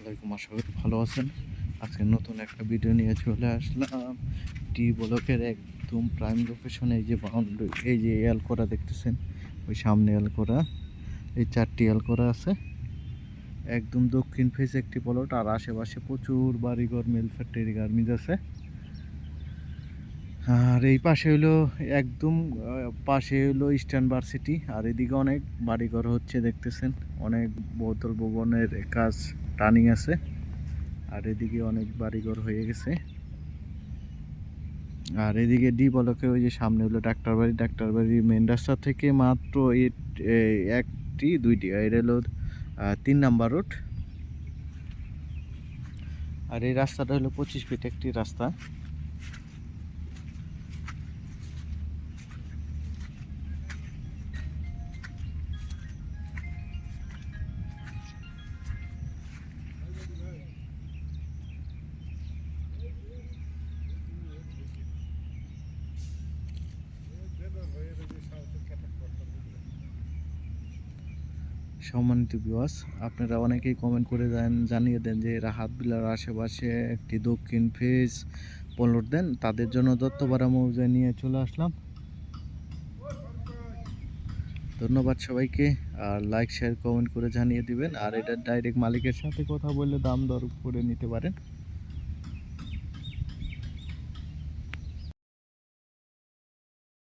আলাইকুম। আশা করি ভালো আছেন। আজকে নতুন একটা ভিডিও নিয়ে চলে আসলাম। টি ব্লকের একদম প্রাইম লোকেশনে এই যে বাউন্ডারি এই যে এল করা দেখতেছেন, ওই সামনে এল করা এই চারটি এল করা আছে। একদম দক্ষিণ ফেসে একটি প্লট আর আশেপাশে প্রচুর বাড়িঘর মিল ফ্যাক্টরি গার্মেন্টস আছে। আর এই পাশে হলো একদম পাশে হলো ইস্টার্ন ভার্সিটি আর এদিকে অনেক বাড়িঘর হচ্ছে দেখতেছেন। অনেক বহুতল ভবনের কাজ টার্নিং আছে, আর এদিকে অনেক বাড়িঘর হয়ে গেছে। আর এদিকে ডি বলকে ওই যে সামনে হলো ডাক্তার বাড়ি ডাক্তার বাড়ি মেন রাস্তা থেকে মাত্র একটি, দুইটি এটা হলো তিন নাম্বার রোড। আর এই রাস্তাটা হলো পঁচিশ ফিট একটি রাস্তা। সম্মানিত বিওয়াস আপনারা অনেকেই কমেন্ট করে দেন জানিয়ে দেন যে রাহাত বিলার আশেপাশে একটি দক্ষিণ ফেজ পলট দেন, তাদের জন্য দত্তপাড়া মৌজায় নিয়ে চলে আসলাম। ধন্যবাদ সবাইকে, আর লাইক শেয়ার কমেন্ট করে জানিয়ে দিবেন, আর এটা ডাইরেক্ট মালিকের সাথে কথা বললে দাম দর করে নিতে পারেন।